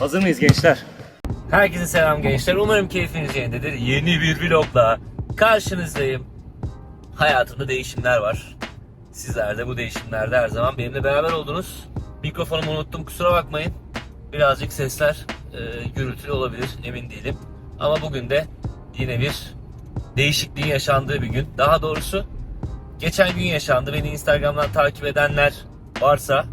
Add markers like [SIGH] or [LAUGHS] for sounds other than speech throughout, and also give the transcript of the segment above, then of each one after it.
Hazır mıyız gençler? Herkese selam gençler. Umarım keyfiniz yerindedir. Yeni bir vlogla karşınızdayım. Hayatımda değişimler var. Sizler de bu değişimlerde her zaman benimle beraber oldunuz. Mikrofonumu unuttum kusura bakmayın. Birazcık sesler e, gürültülü olabilir emin değilim. Ama bugün de yine bir değişikliğin yaşandığı bir gün. Daha doğrusu geçen gün yaşandı. Beni Instagram'dan takip edenler varsa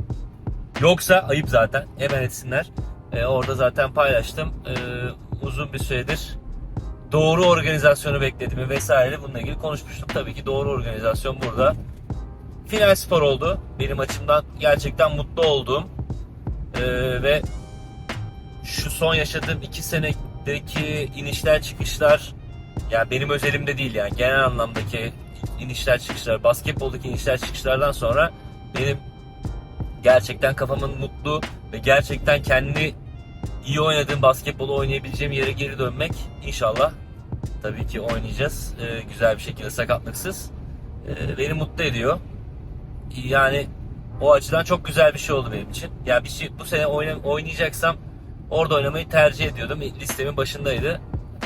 Yoksa ayıp zaten. Hemen etsinler. Ee, orada zaten paylaştım. Ee, uzun bir süredir doğru organizasyonu beklediğimi vesaire bununla ilgili konuşmuştum. Tabii ki doğru organizasyon burada. Final spor oldu. Benim açımdan gerçekten mutlu olduğum ee, ve şu son yaşadığım iki senedeki inişler çıkışlar yani benim özelimde değil yani genel anlamdaki inişler çıkışlar, basketboldaki inişler çıkışlardan sonra benim gerçekten kafamın mutlu ve gerçekten kendi iyi oynadığım basketbolu oynayabileceğim yere geri dönmek inşallah tabii ki oynayacağız. Ee, güzel bir şekilde sakatlıksız. Ee, beni mutlu ediyor. Yani o açıdan çok güzel bir şey oldu benim için. Yani bir şey, bu sene oyna- oynayacaksam orada oynamayı tercih ediyordum. Listemin başındaydı.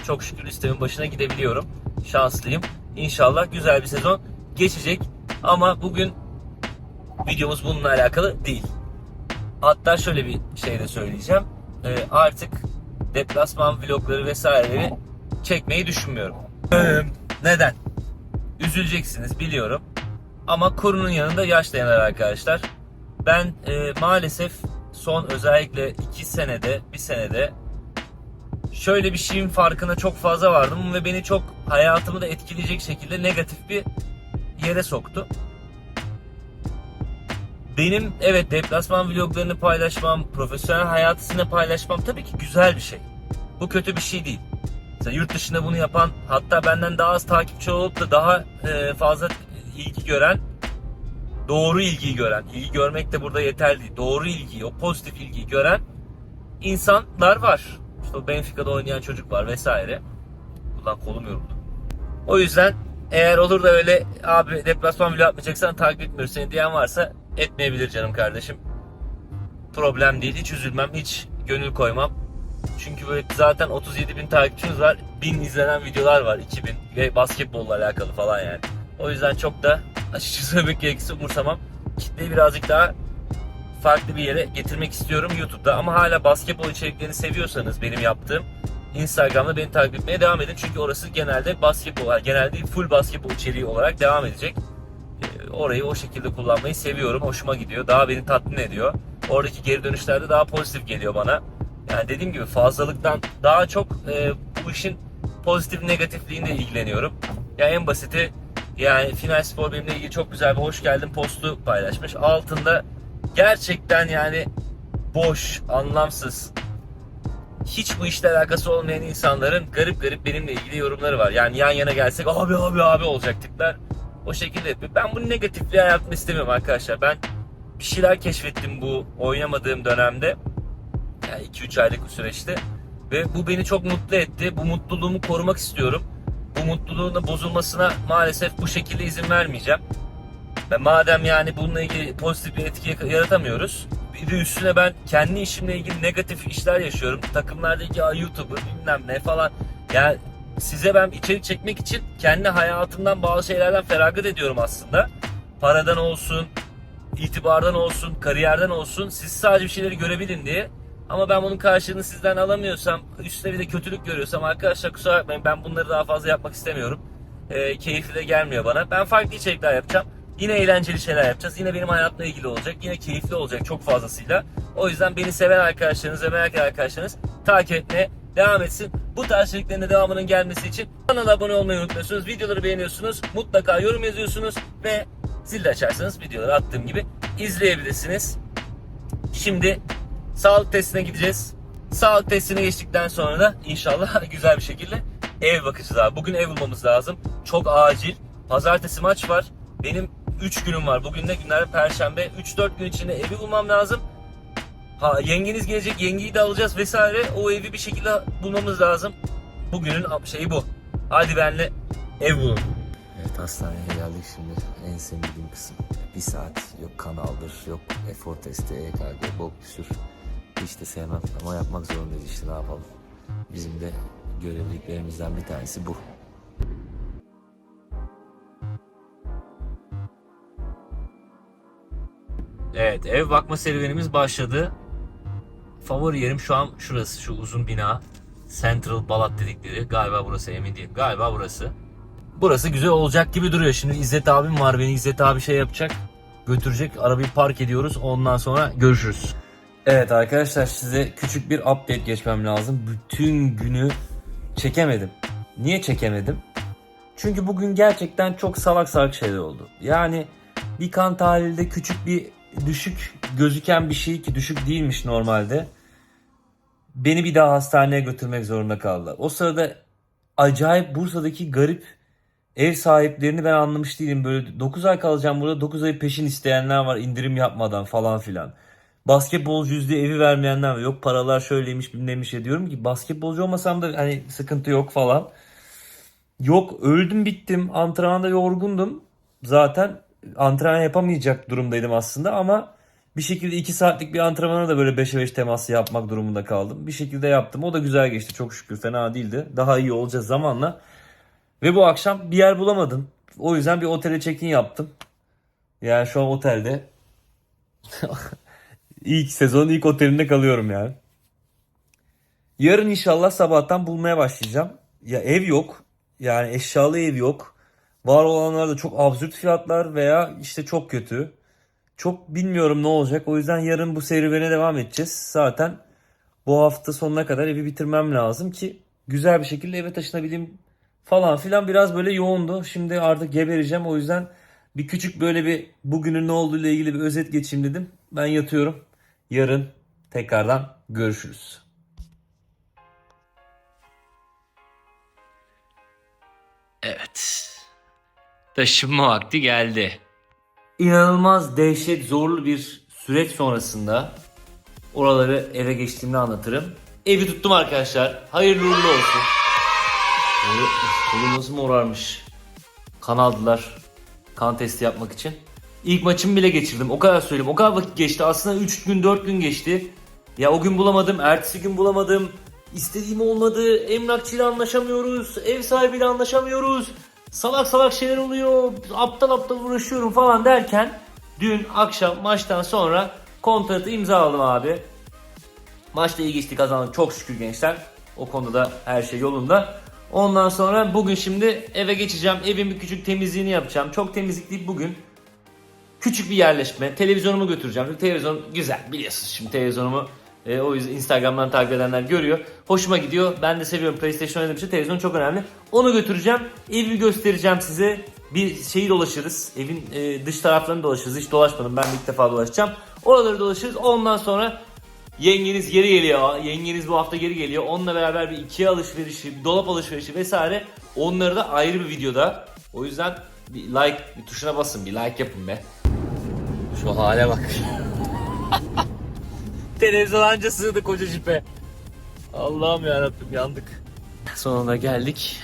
Çok şükür listemin başına gidebiliyorum. Şanslıyım. İnşallah güzel bir sezon geçecek. Ama bugün videomuz bununla alakalı değil. Hatta şöyle bir şey de söyleyeceğim. Ee, artık deplasman vlogları vesaireleri çekmeyi düşünmüyorum. Ee, Neden? Üzüleceksiniz biliyorum. Ama kurunun yanında yaş dayanar arkadaşlar. Ben e, maalesef son özellikle 2 senede, bir senede şöyle bir şeyin farkına çok fazla vardım ve beni çok hayatımı da etkileyecek şekilde negatif bir yere soktu. Benim evet deplasman vloglarını paylaşmam, profesyonel hayatısını paylaşmam tabii ki güzel bir şey. Bu kötü bir şey değil. Mesela yurt dışında bunu yapan, hatta benden daha az takipçi olup da daha e, fazla ilgi gören, doğru ilgiyi gören, ilgi görmek de burada yeterli. Doğru ilgiyi, o pozitif ilgiyi gören insanlar var. İşte o Benfica'da oynayan çocuk var vesaire. Ulan kolum yoruldu. O yüzden eğer olur da öyle abi deplasman bile yapmayacaksan takip etmiyoruz seni diyen varsa etmeyebilir canım kardeşim. Problem değil. Hiç üzülmem. Hiç gönül koymam. Çünkü böyle zaten 37 bin takipçimiz var. 1000 izlenen videolar var. 2000 ve basketbolla alakalı falan yani. O yüzden çok da açıkçası [LAUGHS] söylemek gerekirse umursamam. Kitleyi birazcık daha farklı bir yere getirmek istiyorum YouTube'da. Ama hala basketbol içeriklerini seviyorsanız benim yaptığım Instagram'da beni takip etmeye devam edin. Çünkü orası genelde basketbol, genelde full basketbol içeriği olarak devam edecek. Ee, Orayı o şekilde kullanmayı seviyorum. Hoşuma gidiyor. Daha beni tatmin ediyor. Oradaki geri dönüşlerde daha pozitif geliyor bana. Yani dediğim gibi fazlalıktan daha çok e, bu işin pozitif negatifliğinde ilgileniyorum. Yani en basiti yani Final Spor benimle ilgili çok güzel bir hoş geldin postu paylaşmış. Altında gerçekten yani boş, anlamsız, hiç bu işle alakası olmayan insanların garip garip benimle ilgili yorumları var. Yani yan yana gelsek abi abi abi olacak tipler. O şekilde yapıyor. Ben bunu negatifliği hayatımda istemiyorum arkadaşlar. Ben bir şeyler keşfettim bu oynamadığım dönemde. Yani 2-3 aylık bir süreçte. Ve bu beni çok mutlu etti. Bu mutluluğumu korumak istiyorum. Bu mutluluğun da bozulmasına maalesef bu şekilde izin vermeyeceğim. Ve madem yani bununla ilgili pozitif bir etki yaratamıyoruz. Bir de üstüne ben kendi işimle ilgili negatif işler yaşıyorum. Takımlardaki ya YouTuber bilmem ne falan. Yani size ben içerik çekmek için kendi hayatımdan bazı şeylerden feragat ediyorum aslında. Paradan olsun, itibardan olsun, kariyerden olsun. Siz sadece bir şeyleri görebilin diye. Ama ben bunun karşılığını sizden alamıyorsam, üstüne bir de kötülük görüyorsam arkadaşlar kusura bakmayın ben bunları daha fazla yapmak istemiyorum. Ee, keyifli de gelmiyor bana. Ben farklı içerikler yapacağım. Yine eğlenceli şeyler yapacağız. Yine benim hayatımla ilgili olacak. Yine keyifli olacak çok fazlasıyla. O yüzden beni seven arkadaşlarınız ve merak eden arkadaşlarınız takip etmeye devam etsin. Bu tarz içeriklerin de devamının gelmesi için kanala abone olmayı unutmuyorsunuz. Videoları beğeniyorsunuz. Mutlaka yorum yazıyorsunuz ve zil açarsanız videoları attığım gibi izleyebilirsiniz. Şimdi sağlık testine gideceğiz. Sağlık testine geçtikten sonra da inşallah [LAUGHS] güzel bir şekilde ev bakacağız abi. Bugün ev bulmamız lazım. Çok acil. Pazartesi maç var. Benim 3 günüm var. Bugün ne günler? Perşembe. 3-4 gün içinde evi bulmam lazım. Ha yengeniz gelecek. Yengeyi de alacağız vesaire. O evi bir şekilde bulmamız lazım. Bugünün şeyi bu. Hadi benle ev bulun. Evet hastaneye geldik şimdi. En sevmediğim kısım. Bir saat yok kan aldır, yok efor testi, EKG, bol küsür. Hiç de sevmem ama yapmak zorundayız işte ne yapalım. Bizim de görevliliklerimizden bir tanesi bu. Evet ev bakma serüvenimiz başladı. Favori yerim şu an şurası şu uzun bina. Central Balat dedikleri galiba burası emin değilim. Galiba burası. Burası güzel olacak gibi duruyor. Şimdi İzzet abim var beni İzzet abi şey yapacak. Götürecek arabayı park ediyoruz ondan sonra görüşürüz. Evet arkadaşlar size küçük bir update geçmem lazım. Bütün günü çekemedim. Niye çekemedim? Çünkü bugün gerçekten çok salak salak şeyler oldu. Yani bir kan tahlilde küçük bir düşük gözüken bir şey ki düşük değilmiş normalde. Beni bir daha hastaneye götürmek zorunda kaldılar. O sırada acayip Bursa'daki garip ev sahiplerini ben anlamış değilim. Böyle 9 ay kalacağım burada 9 ay peşin isteyenler var indirim yapmadan falan filan. Basketbolcu yüzde evi vermeyenler var. Yok paralar şöyleymiş bilmem neymiş ya diyorum ki basketbolcu olmasam da hani sıkıntı yok falan. Yok öldüm bittim. Antrenmanda yorgundum. Zaten antrenman yapamayacak durumdaydım aslında ama bir şekilde 2 saatlik bir antrenmana da böyle 5'e 5 teması yapmak durumunda kaldım. Bir şekilde yaptım. O da güzel geçti çok şükür. Fena değildi. Daha iyi olacağız zamanla. Ve bu akşam bir yer bulamadım. O yüzden bir otele check-in yaptım. Yani şu an otelde. [LAUGHS] ilk sezonun ilk otelinde kalıyorum yani. Yarın inşallah sabahtan bulmaya başlayacağım. Ya ev yok. Yani eşyalı ev yok. Var olanlar da çok absürt fiyatlar veya işte çok kötü. Çok bilmiyorum ne olacak. O yüzden yarın bu serüvene devam edeceğiz. Zaten bu hafta sonuna kadar evi bitirmem lazım ki güzel bir şekilde eve taşınabileyim falan filan biraz böyle yoğundu. Şimdi artık gebereceğim. O yüzden bir küçük böyle bir bugünün ne olduğu ile ilgili bir özet geçeyim dedim. Ben yatıyorum. Yarın tekrardan görüşürüz. Evet. Taşınma vakti geldi. İnanılmaz dehşet zorlu bir süreç sonrasında oraları eve geçtiğimde anlatırım. Evi tuttum arkadaşlar. Hayırlı uğurlu olsun. Kolum nasıl morarmış. Kan aldılar. Kan testi yapmak için. İlk maçımı bile geçirdim. O kadar söyleyeyim. O kadar vakit geçti. Aslında 3 gün 4 gün geçti. Ya o gün bulamadım. Ertesi gün bulamadım. İstediğim olmadı. Emlakçıyla anlaşamıyoruz. Ev sahibiyle anlaşamıyoruz. Salak salak şeyler oluyor. Aptal aptal uğraşıyorum falan derken dün akşam maçtan sonra kontratı imzaladım abi. Maçta iyi geçti kazandık çok şükür gençler. O konuda da her şey yolunda. Ondan sonra bugün şimdi eve geçeceğim. Evin bir küçük temizliğini yapacağım. Çok temizlik değil bugün. Küçük bir yerleşme. Televizyonumu götüreceğim. Çünkü televizyon güzel biliyorsunuz şimdi televizyonumu. E, o yüzden Instagram'dan takip edenler görüyor. Hoşuma gidiyor. Ben de seviyorum PlayStation oynadığım için televizyon çok önemli. Onu götüreceğim. Evi göstereceğim size. Bir şeyi dolaşırız. Evin e, dış taraflarını dolaşırız. Hiç dolaşmadım. Ben ilk defa dolaşacağım. Oraları dolaşırız. Ondan sonra Yengeniz geri geliyor. Yengeniz bu hafta geri geliyor. Onunla beraber bir Ikea alışverişi, bir dolap alışverişi vesaire. Onları da ayrı bir videoda. O yüzden bir like bir tuşuna basın. Bir like yapın be. Şu hale bak. [LAUGHS] Televizyon anca sığdı koca jipe. Allah'ım yarabbim yandık. Sonunda geldik.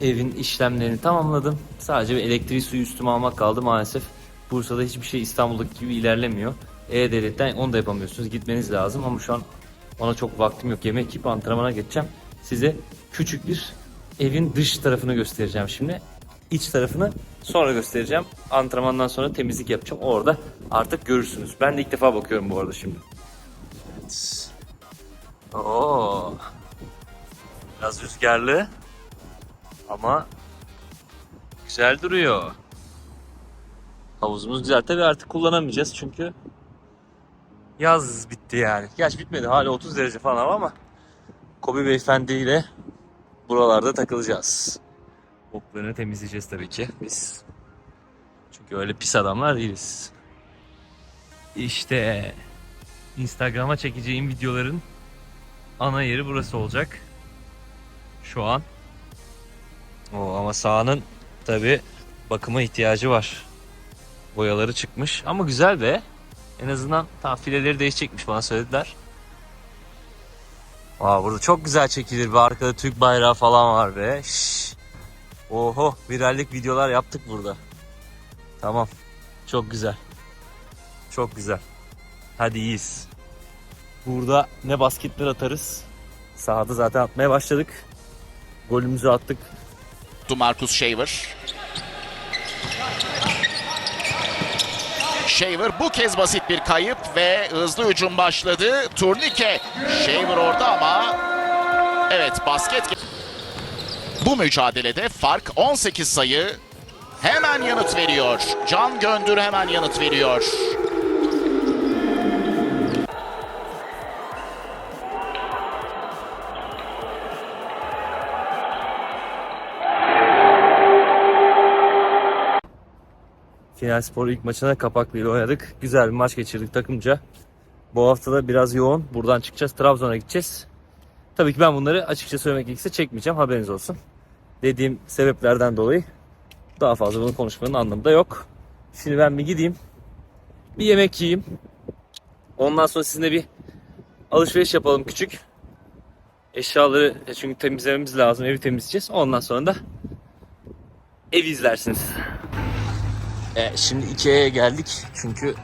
Evin işlemlerini tamamladım. Sadece bir elektriği suyu üstüme almak kaldı maalesef. Bursa'da hiçbir şey İstanbul'daki gibi ilerlemiyor. E-Devlet'ten onu da yapamıyorsunuz. Gitmeniz lazım ama şu an ona çok vaktim yok. Yemek yiyip antrenmana geçeceğim. Size küçük bir evin dış tarafını göstereceğim şimdi. İç tarafını sonra göstereceğim. Antrenmandan sonra temizlik yapacağım. Orada artık görürsünüz. Ben de ilk defa bakıyorum bu arada şimdi. Oo. Biraz rüzgarlı ama güzel duruyor. Havuzumuz güzel. Tabii artık kullanamayacağız çünkü yaz bitti yani. Gerçi bitmedi. Hala 30 derece falan ama Kobi Beyefendi ile buralarda takılacağız. Boklarını temizleyeceğiz tabii ki biz. Çünkü öyle pis adamlar değiliz. İşte Instagram'a çekeceğim videoların ana yeri burası olacak. Şu an. O ama sahanın tabi bakıma ihtiyacı var. Boyaları çıkmış ama güzel be. En azından tam fileleri değişecekmiş bana söylediler. Aa burada çok güzel çekilir bir arkada Türk bayrağı falan var be. Şşş. Oho virallik videolar yaptık burada. Tamam. Çok güzel. Çok güzel. Hadi iyiyiz. Burada ne basketler atarız. Sahada zaten atmaya başladık. Golümüzü attık. Marcus Shaver. Shaver bu kez basit bir kayıp ve hızlı hücum başladı. Turnike. Shaver orada ama evet basket. Bu mücadelede fark 18 sayı. Hemen yanıt veriyor. Can Göndür hemen yanıt veriyor. Final Spor ilk maçına Kapaklı ile oynadık. Güzel bir maç geçirdik takımca. Bu hafta da biraz yoğun. Buradan çıkacağız. Trabzon'a gideceğiz. Tabii ki ben bunları açıkça söylemek gerekirse çekmeyeceğim. Haberiniz olsun. Dediğim sebeplerden dolayı daha fazla bunu konuşmanın anlamı da yok. Şimdi ben bir gideyim. Bir yemek yiyeyim. Ondan sonra sizinle bir alışveriş yapalım küçük. Eşyaları e, çünkü temizlememiz lazım. Evi temizleyeceğiz. Ondan sonra da evi izlersiniz. E, şimdi Ikea'ya geldik çünkü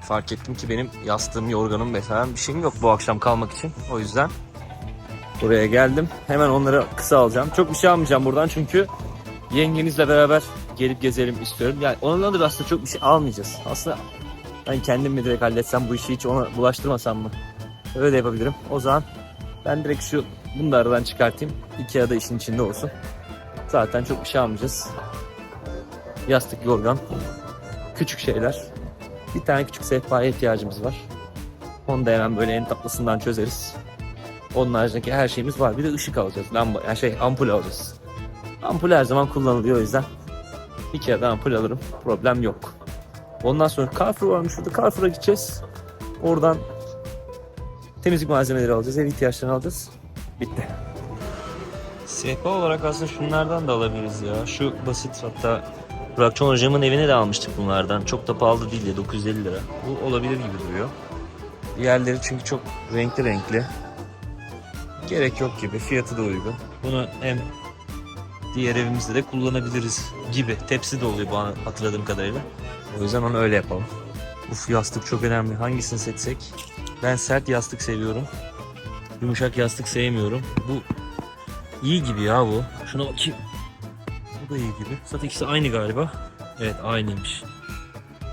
fark ettim ki benim yastığım, yorganım ve falan bir şeyim yok bu akşam kalmak için. O yüzden buraya geldim. Hemen onları kısa alacağım. Çok bir şey almayacağım buradan çünkü yengenizle beraber gelip gezelim istiyorum. Yani onunla da aslında çok bir şey almayacağız. Aslında ben kendim mi direkt halletsem bu işi hiç ona bulaştırmasam mı? Öyle yapabilirim. O zaman ben direkt şu bunu da aradan çıkartayım. Ikea'da işin içinde olsun. Zaten çok bir şey almayacağız yastık, yorgan, küçük şeyler. Bir tane küçük sehpaya ihtiyacımız var. Onu da hemen böyle en tatlısından çözeriz. Onun haricindeki her şeyimiz var. Bir de ışık alacağız. Lamba, yani şey ampul alacağız. Ampul her zaman kullanılıyor o yüzden. Bir kere de ampul alırım. Problem yok. Ondan sonra Carrefour varmış şurada. Carrefour'a gideceğiz. Oradan temizlik malzemeleri alacağız. Ev ihtiyaçlarını alacağız. Bitti. Sehpa olarak aslında şunlardan da alabiliriz ya. Şu basit hatta Burakçon hocamın evine de almıştık bunlardan. Çok da pahalı değil de 950 lira. Bu olabilir gibi duruyor. Diğerleri çünkü çok renkli renkli. Gerek yok gibi. Fiyatı da uygun. Bunu hem diğer evimizde de kullanabiliriz gibi. Tepsi de oluyor bana hatırladığım kadarıyla. O yüzden onu öyle yapalım. Uf yastık çok önemli. Hangisini seçsek? Ben sert yastık seviyorum. Yumuşak yastık sevmiyorum. Bu iyi gibi ya bu. Şuna bakayım. Bu da iyi gibi. Zaten ikisi aynı galiba. Evet aynıymış.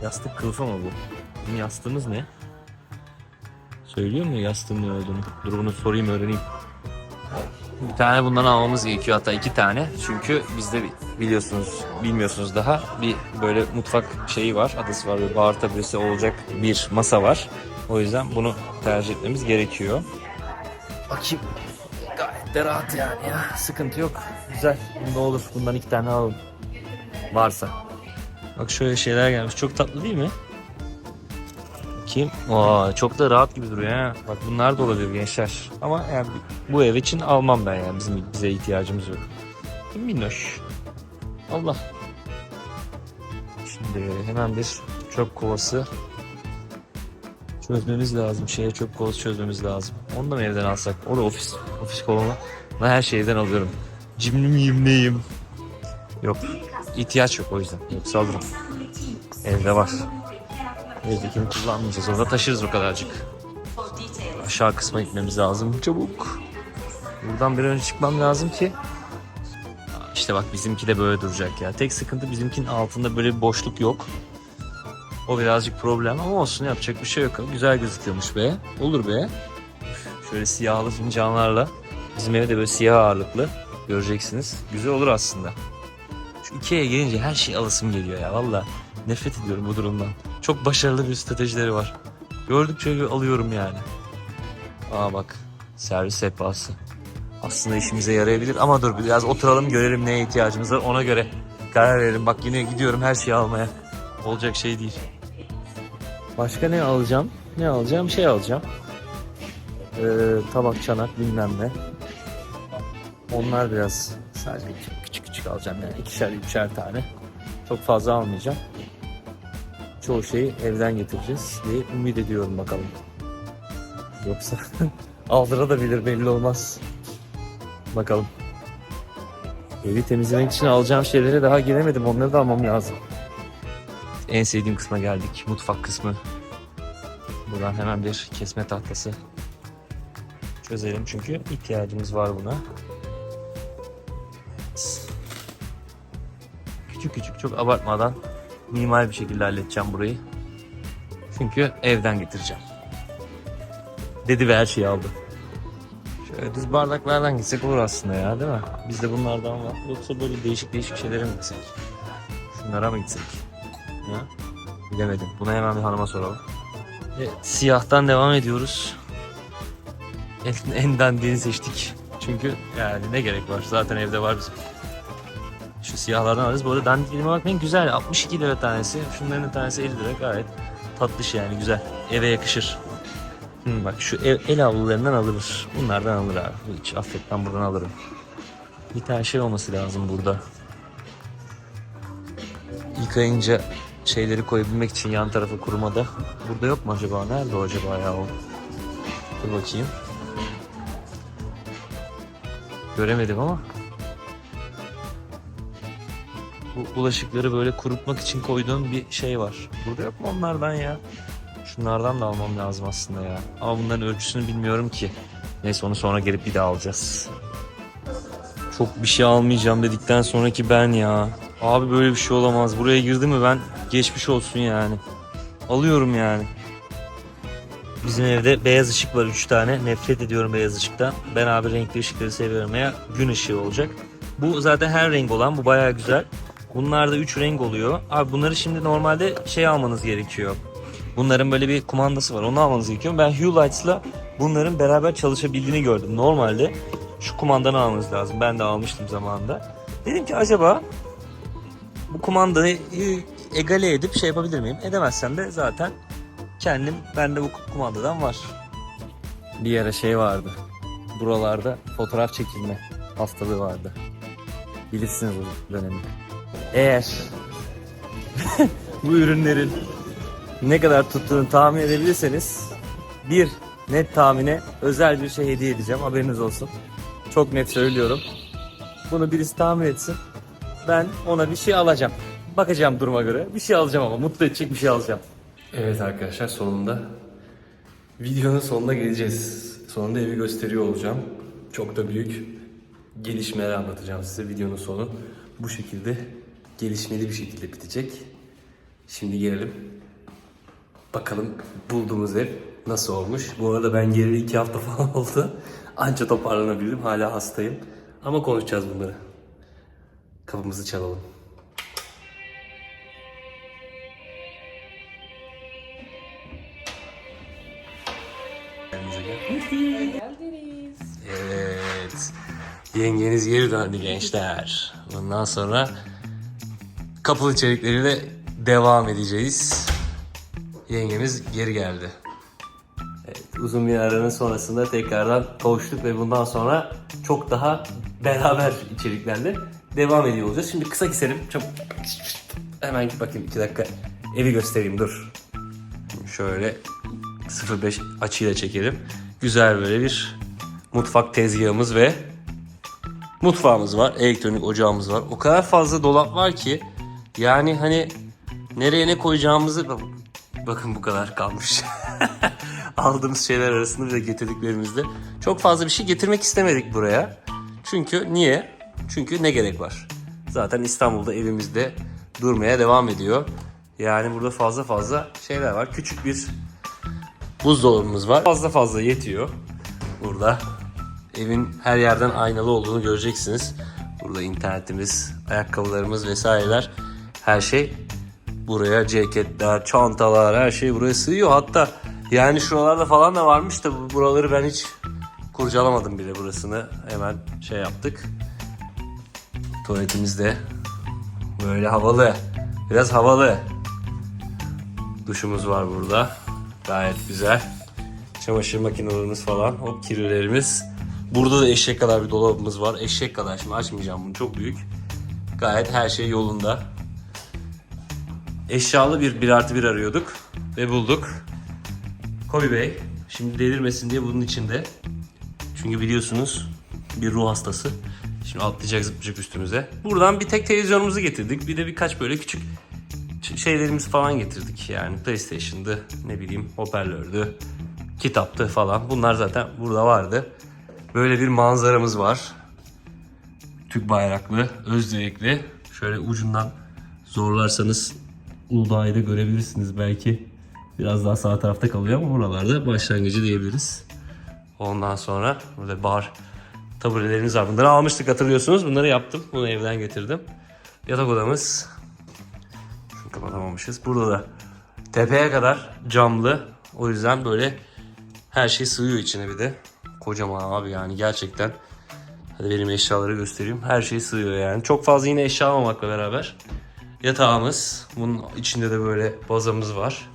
Yastık kılıf ama bu. Bizim yastığımız ne? Söylüyor mu yastığın ne olduğunu? Dur bunu sorayım öğreneyim. Bir tane bundan almamız gerekiyor hatta iki tane. Çünkü bizde bi- biliyorsunuz, bilmiyorsunuz daha bir böyle mutfak şeyi var. Adası var ve bar taburesi olacak bir masa var. O yüzden bunu tercih etmemiz gerekiyor. Bakayım. Gayet de rahat yani ya. Sıkıntı yok. Güzel. Bunda olur. Bundan iki tane alalım. Varsa. Bak şöyle şeyler gelmiş. Çok tatlı değil mi? Bakayım. Aa, çok da rahat gibi duruyor ha. Bak bunlar da olabilir gençler. Ama yani bu ev için almam ben yani. Bizim bize ihtiyacımız yok. Minnoş. Allah. Şimdi hemen bir çöp kovası çözmemiz lazım. Şeye çöp kovası çözmemiz lazım. Onu da mı evden alsak? O da ofis. Ofis kovama. Ben her şeyden alıyorum. Cimri miyim neyim? Yok. İhtiyaç yok o yüzden. Yoksa alırım. Evde var. Evdekini kullanmayacağız. Orada taşırız o kadarcık. Aşağı kısma gitmemiz lazım. Çabuk. Buradan bir önce çıkmam lazım ki. İşte bak bizimki de böyle duracak ya. Tek sıkıntı bizimkinin altında böyle bir boşluk yok. O birazcık problem ama olsun yapacak bir şey yok. Güzel gözüküyormuş be. Olur be. Şöyle siyahlı fincanlarla. Bizim evde böyle siyah ağırlıklı. Göreceksiniz. Güzel olur aslında. Şu Ikea'ya gelince her şey alısım geliyor ya. Valla nefret ediyorum bu durumdan. Çok başarılı bir stratejileri var. Gördükçe alıyorum yani. Aa bak. Servis sehpası. Aslında işimize yarayabilir ama dur biraz oturalım görelim neye ihtiyacımız var ona göre karar verelim. Bak yine gidiyorum her şeyi almaya. Olacak şey değil. Başka ne alacağım? Ne alacağım? Şey alacağım. Ee, tabak, çanak bilmem ne. Onlar biraz sadece küçük küçük alacağım yani ikişer üçer tane. Çok fazla almayacağım. Çoğu şeyi evden getireceğiz diye ümit ediyorum bakalım. Yoksa [LAUGHS] aldırabilir belli olmaz. Bakalım. Evi temizlemek için alacağım şeylere daha giremedim. Onları da almam lazım. En sevdiğim kısma geldik. Mutfak kısmı. Buradan hemen bir kesme tahtası çözelim çünkü ihtiyacımız var buna. Küçük küçük çok abartmadan minimal bir şekilde halledeceğim burayı. Çünkü evden getireceğim. Dedi ve her şeyi aldı. Şöyle düz bardaklardan gitsek olur aslında ya değil mi? Bizde bunlardan var. Yoksa böyle değişik değişik şeylere mi gitsek? Şunlara mı gitsek? Ya? Bilemedim. Buna hemen bir hanıma soralım. Ve siyahtan devam ediyoruz. En, en dandiğini seçtik. Çünkü yani ne gerek var? Zaten evde var bizim. Şu siyahlardan alırız. Bu arada dandik elime bakmayın güzel. 62 lira tanesi. Şunların tanesi 50 lira gayet tatlış yani güzel. Eve yakışır. Hı, bak şu ev, el havlularından alınır. Bunlardan alır abi. Hiç affetmem buradan alırım. Bir tane şey olması lazım burada. Yıkayınca şeyleri koyabilmek için yan tarafı kurumada. Burada yok mu acaba? Nerede o acaba ya o? Dur bakayım. Göremedim ama. Bu bulaşıkları böyle kurutmak için koyduğum bir şey var. Burada yok mu onlardan ya? Şunlardan da almam lazım aslında ya. Ama bunların ölçüsünü bilmiyorum ki. Neyse onu sonra gelip bir daha alacağız. Çok bir şey almayacağım dedikten sonraki ben ya. Abi böyle bir şey olamaz. Buraya girdi mi ben geçmiş olsun yani. Alıyorum yani. Bizim evde beyaz ışık var 3 tane. Nefret ediyorum beyaz ışıktan. Ben abi renkli ışıkları seviyorum ya. Gün ışığı olacak. Bu zaten her renk olan. Bu bayağı güzel. Bunlarda 3 renk oluyor. Abi bunları şimdi normalde şey almanız gerekiyor. Bunların böyle bir kumandası var. Onu almanız gerekiyor. Ben Hue Lights'la bunların beraber çalışabildiğini gördüm. Normalde şu kumandanı almanız lazım. Ben de almıştım zamanında. Dedim ki acaba bu kumandayı egale edip şey yapabilir miyim? Edemezsem de zaten kendim bende bu kumandadan var. Bir ara şey vardı. Buralarda fotoğraf çekilme hastalığı vardı. Bilirsiniz o dönemi. Eğer [LAUGHS] bu ürünlerin ne kadar tuttuğunu tahmin edebilirseniz bir net tahmine özel bir şey hediye edeceğim. Haberiniz olsun. Çok net söylüyorum. Bunu birisi tahmin etsin. Ben ona bir şey alacağım. Bakacağım duruma göre. Bir şey alacağım ama mutlu edecek bir şey alacağım. Evet arkadaşlar sonunda videonun sonuna geleceğiz. Sonunda evi gösteriyor olacağım. Çok da büyük gelişmeler anlatacağım size. Videonun sonu bu şekilde gelişmeli bir şekilde bitecek. Şimdi gelelim. Bakalım bulduğumuz ev nasıl olmuş. Bu arada ben geleli iki hafta [LAUGHS] falan oldu. Anca toparlanabildim. Hala hastayım. Ama konuşacağız bunları. Kapımızı çalalım. Evet. Yengeniz geri döndü gençler. Bundan sonra kapılı içerikleriyle devam edeceğiz. Yengemiz geri geldi. Evet, uzun bir aranın sonrasında tekrardan kavuştuk ve bundan sonra çok daha beraber içeriklerle devam ediyor olacağız. Şimdi kısa keselim. Çok hemen bakayım iki dakika evi göstereyim dur. Şöyle 05 açıyla çekelim. Güzel böyle bir mutfak tezgahımız ve mutfağımız var. Elektronik ocağımız var. O kadar fazla dolap var ki yani hani nereye ne koyacağımızı bakın bu kadar kalmış. [LAUGHS] Aldığımız şeyler arasında bize getirdiklerimizde çok fazla bir şey getirmek istemedik buraya. Çünkü niye? Çünkü ne gerek var? Zaten İstanbul'da evimizde durmaya devam ediyor. Yani burada fazla fazla şeyler var. Küçük bir buzdolabımız var. Fazla fazla yetiyor. Burada evin her yerden aynalı olduğunu göreceksiniz. Burada internetimiz, ayakkabılarımız vesaireler her şey buraya ceketler, çantalar her şey buraya sığıyor. Hatta yani şuralarda falan da varmış da bu- buraları ben hiç kurcalamadım bile burasını. Hemen şey yaptık. Tuvaletimiz de böyle havalı. Biraz havalı. Duşumuz var burada. Gayet güzel. Çamaşır makinelerimiz falan. Hop kirlilerimiz. Burada da eşek kadar bir dolabımız var. Eşek kadar. Şimdi açmayacağım bunu. Çok büyük. Gayet her şey yolunda. Eşyalı bir 1 artı 1 arıyorduk. Ve bulduk. Kobi Bey. Şimdi delirmesin diye bunun içinde. Çünkü biliyorsunuz bir ruh hastası. Şimdi atlayacak zıplayacak üstümüze. Buradan bir tek televizyonumuzu getirdik. Bir de birkaç böyle küçük şeylerimizi falan getirdik. Yani PlayStation'dı, ne bileyim hoparlördü, kitaptı falan. Bunlar zaten burada vardı. Böyle bir manzaramız var. Türk bayraklı, özdirekli. Şöyle ucundan zorlarsanız Uludağ'ı da görebilirsiniz belki. Biraz daha sağ tarafta kalıyor ama buralarda başlangıcı diyebiliriz. Ondan sonra burada bar taburelerimiz var. Bunları almıştık hatırlıyorsunuz. Bunları yaptım. Bunu evden getirdim. Yatak odamız. Şunu kapatamamışız. Burada da tepeye kadar camlı. O yüzden böyle her şey sığıyor içine bir de. Kocaman abi yani gerçekten. Hadi benim eşyaları göstereyim. Her şey sığıyor yani. Çok fazla yine eşya almamakla beraber. Yatağımız. Bunun içinde de böyle bazamız var.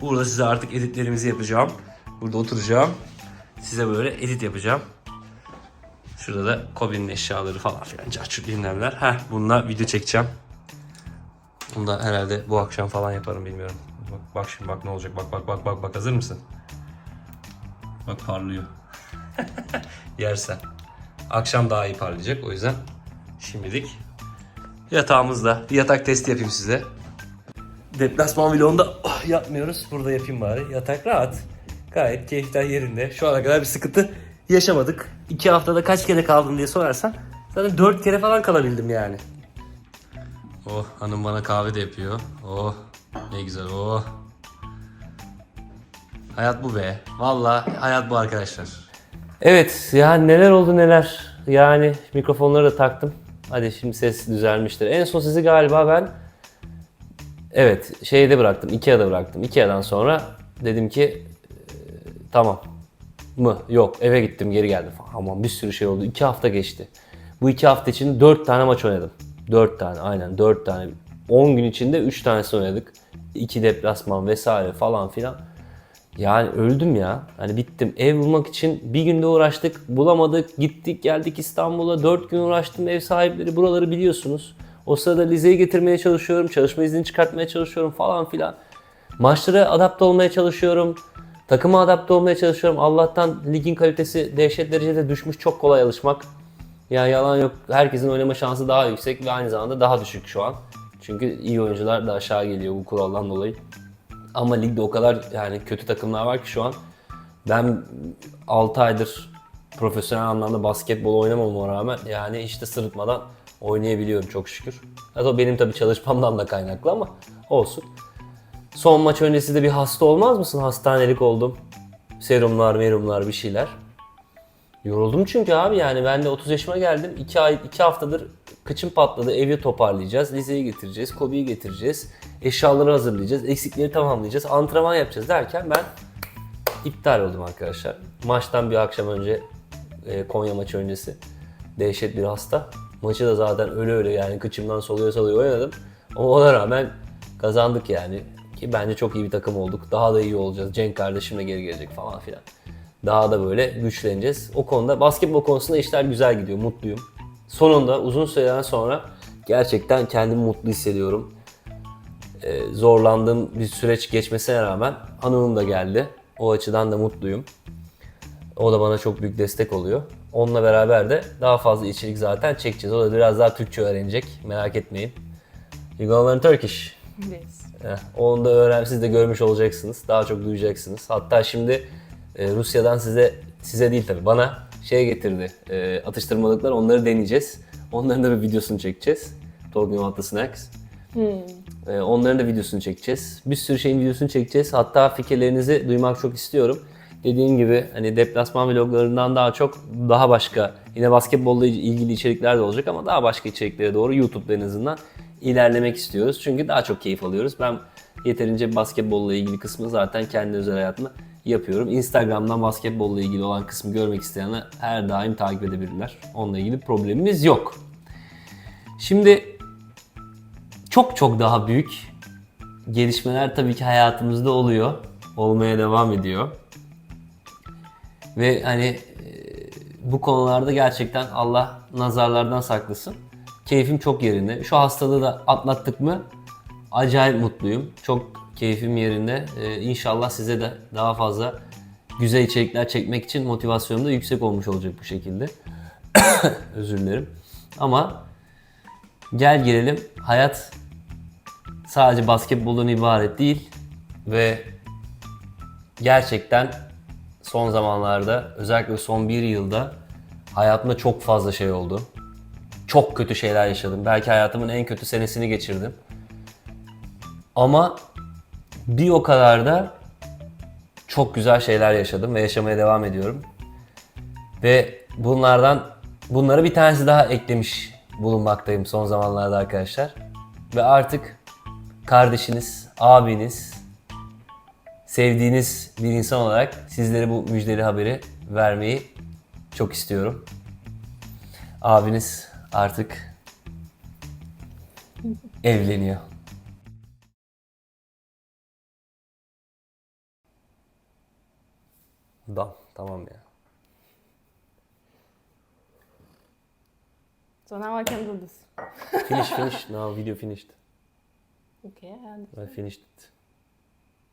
Burada size artık editlerimizi yapacağım. Burada oturacağım. Size böyle edit yapacağım. Şurada da Kobe'nin eşyaları falan filan. Carçurt bilmemler. Heh bununla video çekeceğim. Bunu da herhalde bu akşam falan yaparım bilmiyorum. Bak, bak şimdi bak ne olacak. Bak bak bak bak bak hazır mısın? Bak parlıyor. [LAUGHS] Yersen. Akşam daha iyi parlayacak o yüzden şimdilik yatağımızda bir yatak testi yapayım size. Deplasman vlogunda oh, yapmıyoruz. Burada yapayım bari. Yatak rahat. Gayet keyifler yerinde. Şu ana kadar bir sıkıntı yaşamadık. İki haftada kaç kere kaldın diye sorarsan zaten dört kere falan kalabildim yani. Oh hanım bana kahve de yapıyor. Oh ne güzel oh. Hayat bu be. Vallahi hayat bu arkadaşlar. Evet ya neler oldu neler. Yani mikrofonları da taktım. Hadi şimdi ses düzelmiştir. En son sizi galiba ben Evet şeyde bıraktım. Ikea'da bıraktım. Ikea'dan sonra dedim ki e, tamam mı? Yok eve gittim geri geldim falan. Aman bir sürü şey oldu. İki hafta geçti. Bu iki hafta içinde dört tane maç oynadım. Dört tane aynen dört tane. 10 gün içinde üç tanesi oynadık. İki deplasman vesaire falan filan. Yani öldüm ya. Hani bittim. Ev bulmak için bir günde uğraştık. Bulamadık. Gittik geldik İstanbul'a. Dört gün uğraştım. Ev sahipleri buraları biliyorsunuz. O sırada Lize'yi getirmeye çalışıyorum. Çalışma iznini çıkartmaya çalışıyorum falan filan. Maçlara adapte olmaya çalışıyorum. Takıma adapte olmaya çalışıyorum. Allah'tan ligin kalitesi dehşet derecede düşmüş. Çok kolay alışmak. Yani yalan yok. Herkesin oynama şansı daha yüksek ve aynı zamanda daha düşük şu an. Çünkü iyi oyuncular da aşağı geliyor bu kuraldan dolayı. Ama ligde o kadar yani kötü takımlar var ki şu an. Ben 6 aydır profesyonel anlamda basketbol oynamama rağmen yani işte sırıtmadan oynayabiliyorum çok şükür. Hatta benim tabii çalışmamdan da kaynaklı ama olsun. Son maç öncesi de bir hasta olmaz mısın? Hastanelik oldum. Serumlar, merumlar bir şeyler. Yoruldum çünkü abi yani ben de 30 yaşıma geldim. 2 ay 2 haftadır kıçım patladı. Evi toparlayacağız. Lizeyi getireceğiz. Kobe'yi getireceğiz. Eşyaları hazırlayacağız. Eksikleri tamamlayacağız. Antrenman yapacağız derken ben iptal oldum arkadaşlar. Maçtan bir akşam önce e, Konya maçı öncesi dehşet bir hasta. Maçı da zaten öyle öyle yani kıçımdan soluyor soluyor oynadım. Ama ona rağmen kazandık yani. Ki bence çok iyi bir takım olduk. Daha da iyi olacağız. Cenk kardeşim de geri gelecek falan filan. Daha da böyle güçleneceğiz. O konuda basketbol konusunda işler güzel gidiyor. Mutluyum. Sonunda uzun süreden sonra gerçekten kendimi mutlu hissediyorum. Ee, zorlandığım bir süreç geçmesine rağmen hanımım da geldi. O açıdan da mutluyum. O da bana çok büyük destek oluyor. Onunla beraber de daha fazla içerik zaten çekeceğiz. O da biraz daha Türkçe öğrenecek. Merak etmeyin. You gonna learn Turkish. Yes. Onu da öğren, siz de görmüş olacaksınız. Daha çok duyacaksınız. Hatta şimdi e, Rusya'dan size, size değil tabii bana şey getirdi. E, atıştırmalıklar onları deneyeceğiz. Onların da bir videosunu çekeceğiz. Talking about the snacks. E, onların da videosunu çekeceğiz. Bir sürü şeyin videosunu çekeceğiz. Hatta fikirlerinizi duymak çok istiyorum. Dediğim gibi hani deplasman vloglarından daha çok daha başka yine basketbolla ilgili içerikler de olacak ama daha başka içeriklere doğru YouTube'da en azından ilerlemek istiyoruz. Çünkü daha çok keyif alıyoruz. Ben yeterince basketbolla ilgili kısmı zaten kendi özel hayatımda yapıyorum. Instagram'dan basketbolla ilgili olan kısmı görmek isteyenler her daim takip edebilirler. Onunla ilgili problemimiz yok. Şimdi çok çok daha büyük gelişmeler tabii ki hayatımızda oluyor. Olmaya devam ediyor. Ve hani e, bu konularda gerçekten Allah nazarlardan saklasın. Keyfim çok yerinde. Şu hastalığı da atlattık mı acayip mutluyum. Çok keyfim yerinde. Ee, inşallah size de daha fazla güzel içerikler çekmek için motivasyonum da yüksek olmuş olacak bu şekilde. [COUGHS] Özür dilerim. Ama gel gelelim hayat sadece basketboldan ibaret değil ve gerçekten son zamanlarda özellikle son bir yılda hayatımda çok fazla şey oldu. Çok kötü şeyler yaşadım. Belki hayatımın en kötü senesini geçirdim. Ama bir o kadar da çok güzel şeyler yaşadım ve yaşamaya devam ediyorum. Ve bunlardan bunlara bir tanesi daha eklemiş bulunmaktayım son zamanlarda arkadaşlar. Ve artık kardeşiniz, abiniz, sevdiğiniz bir insan olarak sizlere bu müjdeli haberi vermeyi çok istiyorum. Abiniz artık evleniyor. Tamam, tamam ya. So now I can do this. Finish, finish. Now video finished. Okay, and I finished it.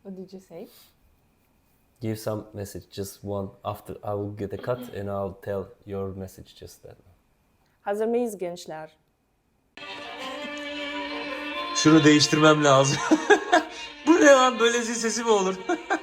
what did you say? Give some message, just one. After I will get a cut and I'll tell your message just then. Hazır mıyız gençler? Şunu değiştirmem lazım. [LAUGHS] Bu ne lan böyle zil sesi mi olur? [LAUGHS]